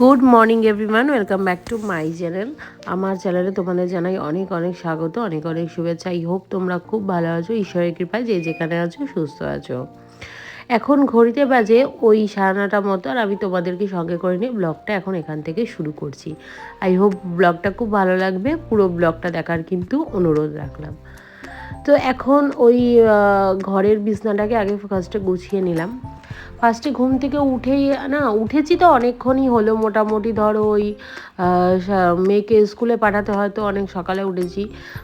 Good morning everyone welcome back to my channel আমার চ্যানেলে তোমাদের জানাই অনেক অনেক স্বাগত, অনেক অনেক শুভেচ্ছা। আই হোপ তোমরা খুব ভালো আছো, ঈশ্বরের কৃপায় যে যেখানে আছো, সুস্থ আছো। এখন ঘড়িতে বাজে ওই সাড়ে নটা মতো, আর আমি তোমাদেরকে সঙ্গে করে নিয়ে ব্লগটা এখন এখান থেকে শুরু করছি। আই হোপ ব্লগটা খুব ভালো লাগবে, পুরো ব্লগটা দেখার কিন্তু অনুরোধ রাখলাম। তো এখন ওই ঘরের বিছনাটাকে আগে ফার্স্টে গুছিয়ে নিলাম। ফার্স্টে ঘুম থেকে উঠেই, না, উঠেছি তো অনেকক্ষণই হলো। মোটামুটি ধরো ওই মেয়েকে স্কুলে পাঠাতে হয়তো অনেক সকালে উঠেছি।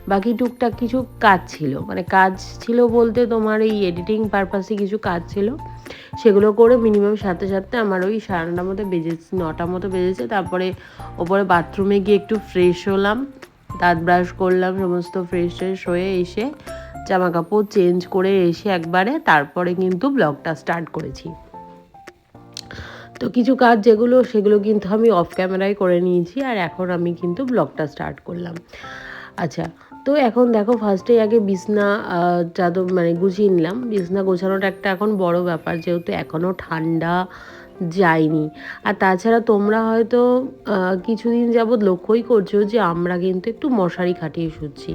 বাকি টুকটাক কিছু কাজ ছিল। মানে কাজ ছিল বলতে তোমার এই এডিটিং পারপাসে কিছু কাজ ছিল। সেগুলো করে মিনিমাম সাথে সাথে আমার ওই সাড়ে নটার মতো বেজেছে নটার মতো বেজেছে। তারপরে ওপরে বাথরুমে গিয়ে একটু ফ্রেশ হলাম। দাঁত ব্রাশ করলাম, সমস্ত ফ্রেশ ট্রেশ হয়ে এসে জামা কাপড় চেঞ্জ করে এসে একবারে তারপরে কিন্তু ব্লগটা স্টার্ট করেছি। তো কিছু কাজ যেগুলো, সেগুলো কিন্তু আমি অফ ক্যামেরায় করে নিয়েছি আর এখন আমি কিন্তু ব্লগটা স্টার্ট করলাম। আচ্ছা তো এখন দেখো ফার্স্টে আগে বিছনা চাদর মানে গুছিয়ে নিলাম। বিছনা গোছানোটা একটা এখন বড় ব্যাপার, যেহেতু এখনও ঠান্ডা যায়নি। আর তাছাড়া তোমরা হয়তো কিছুদিন যাবৎ লক্ষ্যই করছ যে আমরা কিন্তু একটু মশারি খাটিয়ে শুচ্ছি।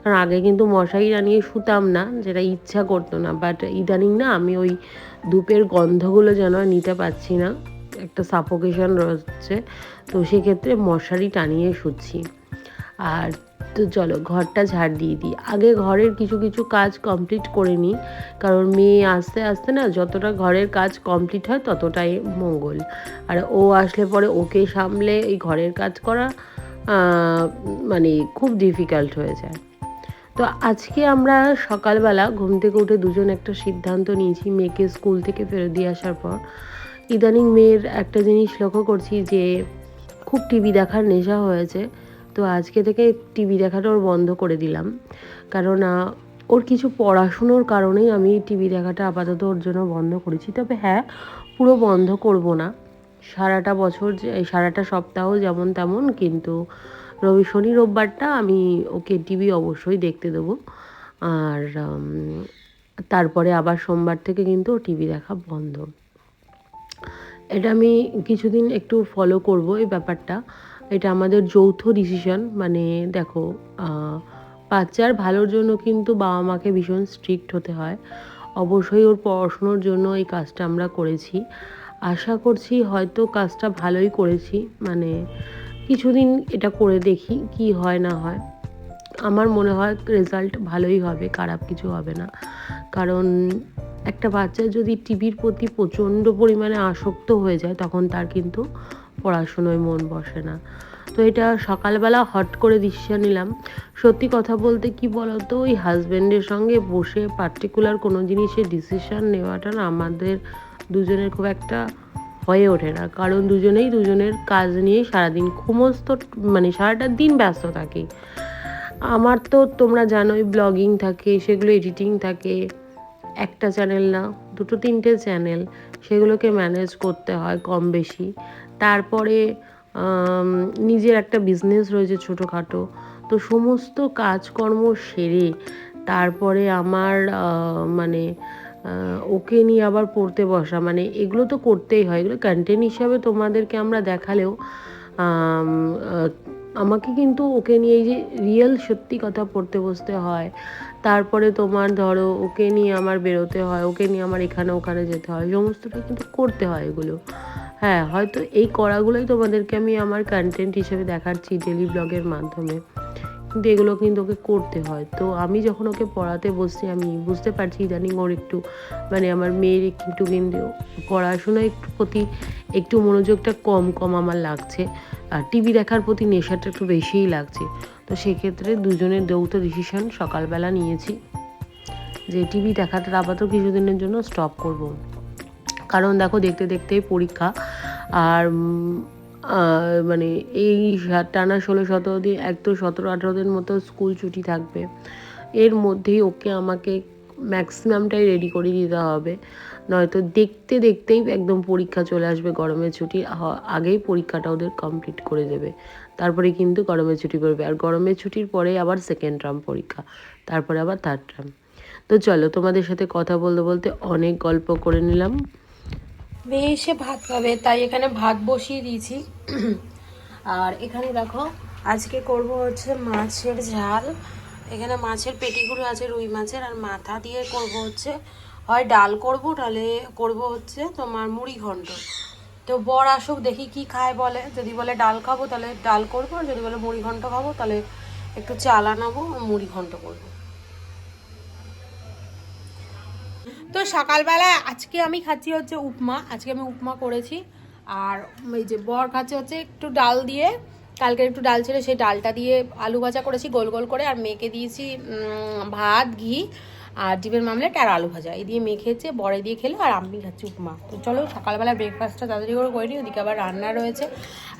কারণ আগে কিন্তু মশারি টানিয়ে শুতাম না, যেটা ইচ্ছা করতো না। বাট ইদানিং না আমি ওই ধূপের গন্ধগুলো যেন নিতে পারছি না, একটা সাফোকেশন রয়েছে। তো সেক্ষেত্রে মশারি টানিয়ে শুচ্ছি। আর তো চলো ঘরটা ঝাড় দিয়ে দিই। আগে ঘরের কিছু কিছু কাজ কমপ্লিট করে নিই। কারণ মেয়ে আস্তে আস্তে না যতটা ঘরের কাজ কমপ্লিট হয় ততটাই মঙ্গল। আর ও আসলে পরে ওকে সামলে এই ঘরের কাজ করা মানে খুব ডিফিকাল্ট হয়ে যায়। তো আজকে আমরা সকালবেলা ঘুম থেকে উঠে দুজন একটা সিদ্ধান্ত নিয়েছি মেয়েকে স্কুল থেকে ফেরত দিয়ে আসার পর। ইদানিং মেয়ের একটা জিনিস লক্ষ্য করছি যে খুব টিভি দেখার নেশা হয়েছে। তো আজকে থেকে টিভি দেখাটা ওর বন্ধ করে দিলাম। কারণ ওর কিছু পড়াশুনোর কারণেই আমি টিভি দেখাটা আপাতত ওর জন্য বন্ধ করেছি। তবে হ্যাঁ পুরো বন্ধ করব না। সারাটা বছর যে- সারাটা সপ্তাহ যেমন তেমন, কিন্তু রবি, শনি, রোববারটা আমি ওকে টিভি অবশ্যই দেখতে দেবো। আর তারপরে আবার সোমবার থেকে কিন্তু টিভি দেখা বন্ধ। এটা আমি কিছুদিন একটু ফলো করব এই ব্যাপারটা। এটা আমাদের যৌথ ডিসিশন মানে দেখো বাচ্চার ভালোর জন্য কিন্তু বাবা মাকে ভীষণ স্ট্রিক্ট হতে হয়। অবশ্যই ওর পড়াশুনোর জন্য এই কাজটা আমরা করেছি। আশা করছি হয়তো কাজটা ভালোই করেছি মানে কিছুদিন এটা করে দেখি কি হয় না হয়। আমার মনে হয় রেজাল্ট ভালোই হবে, খারাপ কিছু হবে না। কারণ একটা বাচ্চা যদি টিভির প্রতি প্রচণ্ড পরিমাণে আসক্ত হয়ে যায়, তখন তার কিন্তু পড়াশুনোয় মন বসে না। তো এটা সকালবেলা হট করে ডিসিশন নিলাম। সত্যি কথা বলতে কি বলতো, ওই হাজব্যান্ডের সঙ্গে বসে পার্টিকুলার কোনো জিনিসের ডিসিশন নেওয়াটা না আমাদের দুজনের খুব একটা হয়ে ওঠে না। কারণ দুজনেই দুজনের কাজ নিয়ে সারাদিন সমস্ত মানে সারাটা দিন ব্যস্ত থাকি। আমার তো তোমরা জানোই ব্লগিং থাকে, সেগুলো এডিটিং থাকে। একটা চ্যানেল না, দুটো তিনটে চ্যানেল সেগুলোকে ম্যানেজ করতে হয় কম বেশি। তারপরে নিজের একটা বিজনেস রয়েছে ছোটোখাটো। তো সমস্ত কাজকর্ম সেরে তারপরে আমার মানে ওকে নিয়ে আবার পড়তে বসা। মানে এগুলো তো করতেই হয়। এগুলো কন্টেন্ট হিসাবে তোমাদেরকে আমরা দেখালেও আমাকে কিন্তু ওকে নিয়ে এই যে রিয়েল সত্যি কথা পড়তে বসতে হয়। তারপরে তোমার ধরো ওকে নিয়ে আমার বেরোতে হয়, ওকে নিয়ে আমার এখানে ওখানে যেতে হয়। সমস্তটা কিন্তু করতে হয় এগুলো। হ্যাঁ হয়তো এই করাগুলোই তোমাদেরকে আমি আমার কন্টেন্ট হিসেবে দেখাচ্ছি ডেলি ব্লগের মাধ্যমে। কিন্তু এগুলো কিন্তু ওকে করতে হয়। তো আমি যখন ওকে পড়াতে বসছি, আমি বুঝতে পারছি ইদানিং ওর একটু মানে আমার মেয়ের একটু কিন্তু পড়াশোনার একটু প্রতি একটু মনোযোগটা কম কম আমার লাগছে। আর টিভি দেখার প্রতি নেশাটা একটু বেশিই লাগছে। তো সেক্ষেত্রে দুজনের যৌথ ডিসিশন সকালবেলা নিয়েছি যে টিভি দেখাটা আপাতত কিছুদিনের জন্য স্টপ করব। কারণ দেখো দেখতে দেখতেই পরীক্ষা। আর মানে এই টানা ষোলো সতেরো দিন এক তো সতেরো আঠেরো দিন মতো স্কুল ছুটি থাকবে। এর মধ্যেই ওকে আমাকে ম্যাক্সিমামটাই রেডি করে দিতে হবে। নয়তো দেখতে দেখতেই একদম পরীক্ষা চলে আসবে গরমের ছুটি। আগেই পরীক্ষাটা ওদের কমপ্লিট করে দেবে। তারপরে কিন্তু গরমের ছুটি পড়বে। আর গরমের ছুটির পরে আবার সেকেন্ড টার্ম পরীক্ষা, তারপরে আবার থার্ড টার্ম তো চলো তোমাদের সাথে কথা বলতে বলতে অনেক গল্প করে নিলাম। এসে ভাত খাবে, তাই এখানে ভাত বসিয়ে দিয়েছি। আর এখানে দেখো, আজকে করব হচ্ছে মাছের ঝাল। এখানে মাছের পেটিগুলো আছে, রুই মাছের, আর মাথা দিয়ে করব হচ্ছে, হয় ডাল করব, ডালে করব হচ্ছে তোমার মুড়ি ঘন্ট। তো বর আসুক, দেখি কি খায় বলে। যদি বলে ডাল খাব, তাহলে ডাল করব, আর যদি বলে মুড়ি ঘন্ট খাব, তাহলে একটু চাল আনাবো মুড়ি ঘন্ট করব। তো সকালবেলা আজকে আমি খাচ্ছি হচ্ছে উপমা, আজকে আমি উপমা করেছি। আর এই যে বর খাচ্ছে হচ্ছে একটু ডাল দিয়ে কালকে একটু ডাল ছিল, সেই ডালটা দিয়ে আলু ভাজা করেছি, গোল গোল করে, আর মেয়েকে দিয়েছি ভাত, ঘি। আর ডিমের মামলেট আর আলু ভাজা। এই দিয়ে মেয়ে খেয়েছে, বড়ে দিয়ে খেলো, আর আমি খাচ্ছি উপমা। তো চলো সকালবেলা ব্রেকফাস্টটা তাড়াতাড়ি করে করে নিই। ওদিকে আবার রান্না রয়েছে।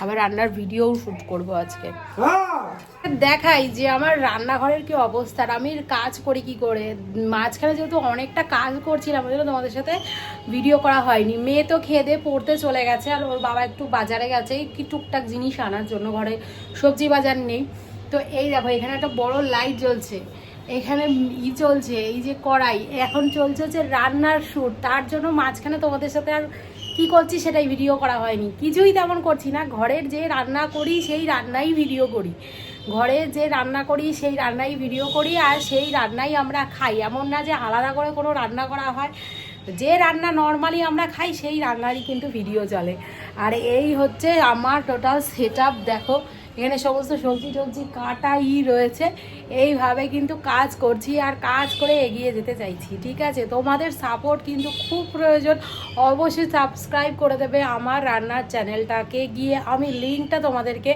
আবার রান্নার ভিডিওও শ্যুট করব আজকে। দেখাই যে আমার রান্নাঘরের কি অবস্থা আমি কাজ করি কি করে? মাঝখানে যেহেতু অনেকটা কাজ করছিলাম, ওই জন্য তোমাদের সাথে ভিডিও করা হয়নি। মেয়ে তো খেয়ে দিয়ে পড়তে চলে গেছে, আর ওর বাবা একটু বাজারে গেছে। কি টুকটাক জিনিস আনার জন্য ঘরে। সবজি বাজার নেই। তো এই দেখো, এখানে একটা বড় লাইট জ্বলছে। এখানে ই চলছে, এই যে কড়াই, এখন চলছে হচ্ছে রান্নার শ্যুট তার জন্য মাঝখানে তোমাদের সাথে আর কি করছি সেটাই ভিডিও করা হয়নি। কিছুই তেমন করছি না, ঘরের যে রান্না করি সেই রান্নাই ভিডিও করি। ঘরে যে রান্না করি সেই রান্নাই ভিডিও করি আর সেই রান্নাই আমরা খাই। এমন না যে আলাদা করে কোনো রান্না করা হয়। যে রান্না নর্মালি আমরা খাই সেই রান্নারই কিন্তু ভিডিও চলে। আর এই হচ্ছে আমার টোটাল সেট দেখো। এখানে সমস্ত সবজি টবজি কাটাই রয়েছে। এইভাবে কিন্তু কাজ করছি আর কাজ করে এগিয়ে যেতে চাইছি, ঠিক আছে? তোমাদের সাপোর্ট কিন্তু খুব প্রয়োজন। অবশ্যই সাবস্ক্রাইব করে দেবে আমার রান্নার চ্যানেলটাকে গিয়ে আমি লিঙ্কটা তোমাদেরকে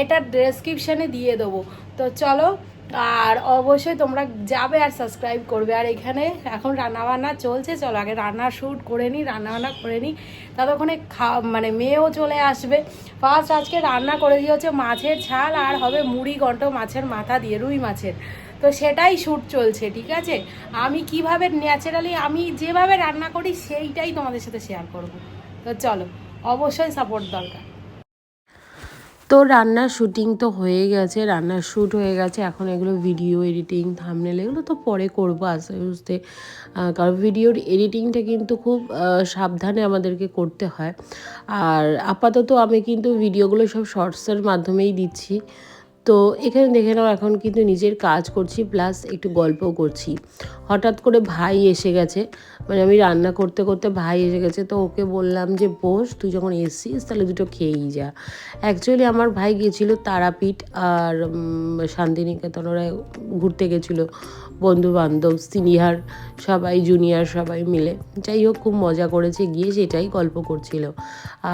এটা ডেসক্রিপশানে দিয়ে দেবো। তো চলো আর অবশ্যই তোমরা যাবে আর সাবস্ক্রাইব করবে। আর এখানে এখন রান্নাবান্না চলছে, চলো আগে রান্না শ্যুট করে নিই রান্নাবান্না করে নিই ততক্ষণে খা মানে মেয়েও চলে আসবে। ফার্স্ট আজকে রান্না করে দিয়ে হচ্ছে মাছের ঝাল আর হবে মুড়ি ঘন্ট মাছের মাথা দিয়ে, রুই মাছের। তো সেটাই শ্যুট চলছে, ঠিক আছে? আমি কীভাবে ন্যাচারালি আমি যেভাবে রান্না করি সেইটাই তোমাদের সাথে শেয়ার করব। তো চলো, অবশ্যই সাপোর্ট দরকার। তো রান্নার শ্যুটিং তো হয়ে গেছে, রান্নার শ্যুট হয়ে গেছে। এখন এগুলো ভিডিও এডিটিং থামনেল এগুলো তো পরে করব আস্তে আস্তে কারণ ভিডিওর এডিটিংটা কিন্তু খুব সাবধানে আমাদেরকে করতে হয়। আর আপাতত আমি কিন্তু ভিডিওগুলো সব শর্টসের মাধ্যমেই দিচ্ছি। তো এখানে দেখে নাও, এখন কিন্তু নিজের কাজ করছি প্লাস একটু গল্প করছি। হঠাৎ করে ভাই এসে গেছে মানে আমি রান্না করতে করতে ভাই এসে গেছে, তো ওকে বললাম যে, বস, তুই যখন এসছিস, তাহলে দুটো খেয়েই যা। অ্যাকচুয়ালি আমার ভাই গেছিল তারাপীঠ আর শান্তিনিকেতন ওরা ঘুরতে গেছিল বন্ধু বান্ধব সিনিয়র সবাই জুনিয়র সবাই মিলে। যাই হোক, খুব মজা করেছে, গিয়ে সেটাই গল্প করছিল।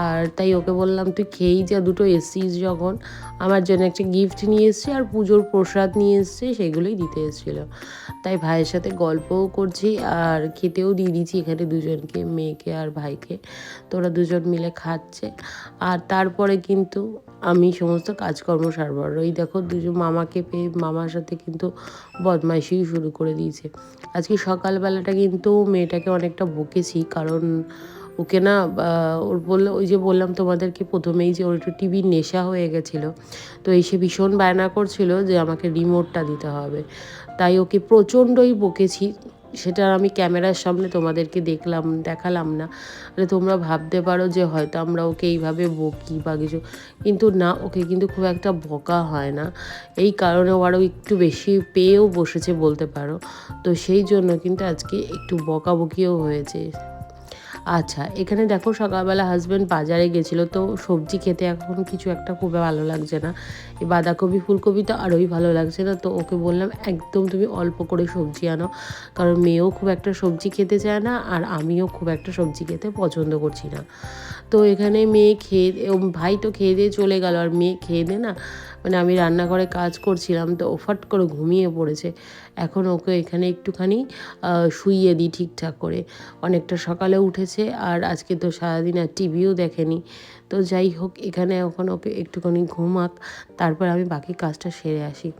আর তাই ওকে বললাম, তুই খেয়েই যা, দুটো এসছিস যখন। আমার জন্য একটা গিফট নিয়ে এসছে আর পুজোর প্রসাদ নিয়ে এসছে, সেগুলোই দিতে এসেছিল। তাই ভাইয়ের সাথে গল্পও করছি আর খেতেও দিয়ে দিয়েছি এখানে দুজনকে, মেয়েকে আর ভাইকে। তোরা দুজন মিলে খাচ্ছে। আর তারপরে কিন্তু আমি সমস্ত কাজকর্ম সারবার ওই দেখো দুজন মামাকে পেয়ে মামার সাথে কিন্তু বদমাইশি শুরু করে দিয়েছে। আজকে সকালবেলাটা কিন্তু মেয়েটাকে অনেকটা বকেছি, কারণ ওকে না ওর বলল, ওই যে বললাম তোমাদেরকে প্রথমেই যে ওর একটু টিভির নেশা হয়ে গেছিল। তো এসে ভীষণ বায়না করছিল যে আমাকে রিমোটটা দিতে হবে। তাই ওকে প্রচণ্ডই বকেছি। সেটা আমি ক্যামেরার সামনে তোমাদেরকে দেখলাম, দেখালাম না। মানে তোমরা ভাবতে পারো যে হয়তো আমরা ওকে এইভাবে বকি বা কিছু। কিন্তু না, ওকে কিন্তু খুব একটা বকা হয় না। এই কারণে ও আরও একটু বেশি পেয়েও বসেছে বলতে পারো। তো সেই জন্য কিন্তু আজকে একটু বকাবকিও হয়েছে। আচ্ছা এখানে দেখো সকালবেলা হাজব্যান্ড বাজারে গেছিল, তো সবজি খেতে এখন কিছু একটা খুব ভালো লাগছে না। এই বাঁধাকপি, ফুলকপি তো আরোই ভালো লাগছে না, তো ওকে বললাম, একদম তুমি অল্প করে সবজি আনো। কারণ মেয়েও খুব একটা সবজি খেতে চায় না, আর আমিও খুব একটা সবজি খেতে পছন্দ করছি না। তো এখানে মেয়ে খেয়ে ভাই তো খেয়ে দিয়ে চলে গেল, আর মেয়ে খেয়ে দিয়ে না মানে আমি রান্নাঘরে কাজ করছিলাম তো ও ফট করে ঘুমিয়ে পড়েছে। এখন ওকে এখানে একটুখানি শুইয়ে দিই ঠিকঠাক করে। অনেকটা সকালে উঠেছে আর আজকে তো সারাদিন আর টিভিও দেখেনি। তো যাই হোক, এখানে এখন ওকে একটুখানি ঘুমাক, তারপর আমি বাকি কাজটা সেরে আসি।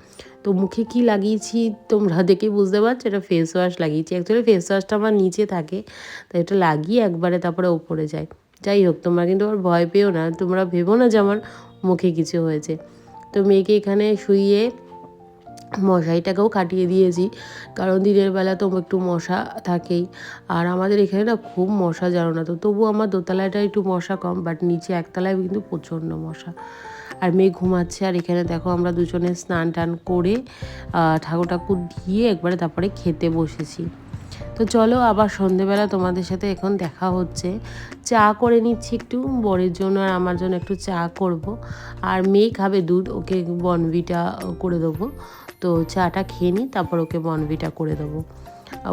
তো মুখে কি লাগিয়েছি তোমরা দেখে বুঝতে পারছ? এটা ফেস ওয়াশ লাগিয়েছি। অ্যাকচুয়ালি ফেস ওয়াশটা আমার নিচে থাকে, তো এটা লাগিয়ে একবারে তারপরে ওপরে যায়। যাই হোক, তোমরা কিন্তু আবার ভয় পেও না। তোমরা ভেবো না যে আমার মুখে কিছু হয়েছে। তো মেয়েকে এখানে শুইয়ে মশারিটাকেও কাটিয়ে দিয়েছি। কারণ দিনের বেলা তো একটু মশা থাকেই। আর আমাদের এখানে না খুব মশা, জানো না তো? তবু আমার দোতলাটা একটু মশা কম বাট নিচে একতলায় কিন্তু প্রচণ্ড মশা। আর মেয়ে ঘুমাচ্ছে, আর এখানে দেখো আমরা দুজনে স্নান টান করে ঠাকুর ঠাকুর দিয়ে একবারে তারপরে খেতে বসেছি। তো চলো আবার সন্ধেবেলা তোমাদের সাথে এখন দেখা হচ্ছে। চা করে নিচ্ছি একটু, বরের জন্য আর আমার জন্য একটু চা করব। আর মেয়ে খাবে দুধ, ওকে বনভিটা করে দেবো। তো চাটা খেয়ে নিই, তারপর ওকে বনভিটা করে দেবো।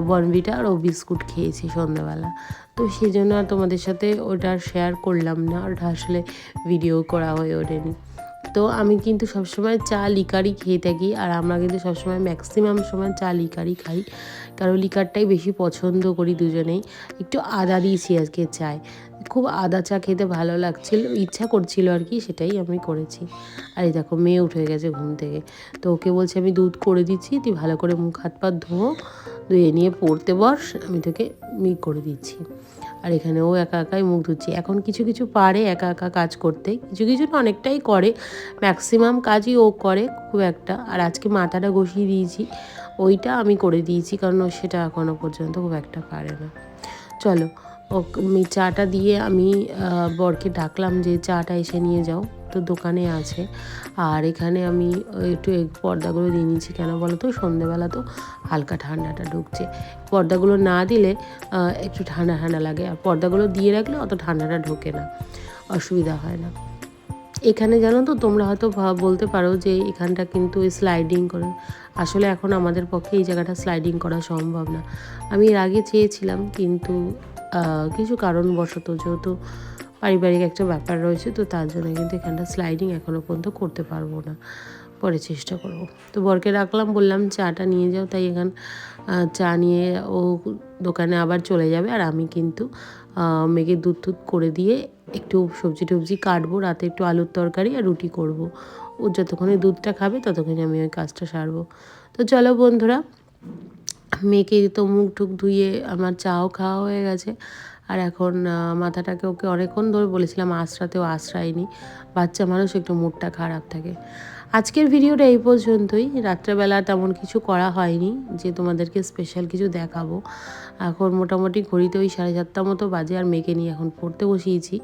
বনভিটা আর ও বিস্কুট খেয়েছি সন্ধ্যাবেলা তো সেই জন্য আর তোমাদের সাথে ওটা শেয়ার করলাম না, ওটা আসলে ভিডিও করা হয়ে ওঠেনি। তো আমি কিন্তু সবসময় চা, লিকারই খেয়ে থাকি। আর আমরা কিন্তু সবসময় ম্যাক্সিমাম সময় চা, লিকারই খাই। কারণ লিকারটাই বেশি পছন্দ করি দুজনেই। একটু আদা দিয়েছি আজকে চায়। খুব আদা চা খেতে ভালো লাগছিল, ইচ্ছা করছিল আর কি, সেটাই আমি করেছি। আর এই দেখো, মেয়ে উঠে গেছে ঘুম থেকে। তো ওকে বলছে, আমি দুধ করে দিচ্ছি, তুই ভালো করে মুখ হাত পা ধুয়ো ধুয়ে নিয়ে পড়তে বস, আমি তোকে মি করে দিচ্ছি। আর এখানে ও একা একাই মুখ ধুচ্ছি। এখন কিছু কিছু পারে একা একা কাজ করতে। কিছু কিছু অনেকটাই করে। ম্যাক্সিমাম কাজই ও করে খুব একটা। আর আজকে মাথাটা ঘষিয়ে দিয়েছি। ওইটা আমি করে দিয়েছি, কারণ ও সেটা এখনও পর্যন্ত খুব একটা পারে না। চলো ও চাটা দিয়ে আমি বরকে ডাকলাম যে চাটা এসে নিয়ে যাও। তো দোকানে আছে। আর এখানে আমি একটু পর্দাগুলো দিয়ে নিয়েছি কেন বলো তো? সন্ধেবেলা তো হালকা ঠান্ডাটা ঢুকছে। পর্দাগুলো না দিলে একটু ঠান্ডা ঠান্ডা লাগে। আর পর্দাগুলো দিয়ে রাখলে অত ঠান্ডাটা ঢোকে না। অসুবিধা হয় না। এখানে জানো তো, তোমরা হয়তো বলতে পারো যে এখানটা কিন্তু স্লাইডিং করে। আসলে এখন আমাদের পক্ষে এই জায়গাটা স্লাইডিং করা সম্ভব না। আমি এর আগে চেয়েছিলাম, কিন্তু কিছু কারণবশত যেহেতু পারিবারিক একটা ব্যাপার রয়েছে, তো তার জন্য কিন্তু এখানটা স্লাইডিং এখনও পর্যন্ত করতে পারব না। পরে চেষ্টা করব। তো বরকে রাখলাম, বললাম চাটা নিয়ে যাও, তাই এখান চা নিয়ে ও দোকানে আবার চলে যাবে। আর আমি কিন্তু মেয়েকে দুধ টুধ করে দিয়ে একটু সবজি টবজি কাটবো, রাতে একটু আলুর তরকারি আর রুটি করব। ও যতক্ষণে দুধটা খাবে, ততক্ষণে আমি ওই কাজটা সারবো। তো চলো বন্ধুরা মেয়েকে তো মুখ টুক ধুয়ে আমার চাও খাওয়া হয়ে গেছে। আর এখন মাথাটাকে ওকে অনেকক্ষণ ধরে বলেছিলাম, আশ্রাতেও আশ্রায়নি। বাচ্চা মানুষ, একটু মুডটা খারাপ থাকে। আজকের ভিডিওটা এই পর্যন্তই। রাত্রেবেলা তেমন কিছু করা হয়নি, যে তোমাদেরকে স্পেশাল কিছু দেখাবো। এখন মোটামুটি ঘড়িতে ওই সাড়ে সাতটা মতো বাজে, আর মেয়েকে নিয়ে এখন পড়তে বসিয়েছি।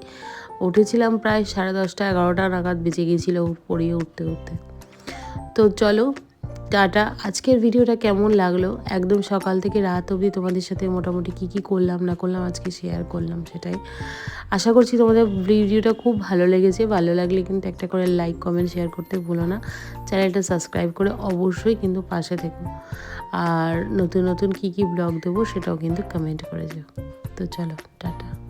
উঠেছিলাম প্রায় সাড়ে দশটা, এগারোটা নাগাদ বেঁচে গিয়েছিল পড়িয়ে উঠতে উঠতে। তো চলো টাটা। আজকের ভিডিওটা কেমন লাগল? একদম সকাল থেকে রাত অবধি তোমাদের সাথে মোটামুটি কি কি করলাম, না করলাম, আজকে শেয়ার করলাম সেটাই। আশা করছি তোমাদের ভিডিওটা খুব ভালো লেগেছে। ভালো লাগলে কিন্তু একটা করে লাইক কমেন্ট শেয়ার করতে ভুলো না। চ্যানেলটা সাবস্ক্রাইব করে অবশ্যই কিন্তু পাশে থেকো। আর নতুন নতুন কি কি ব্লগ দেবো সেটাও কিন্তু কমেন্ট করে যাও। তো চলো, টাটা।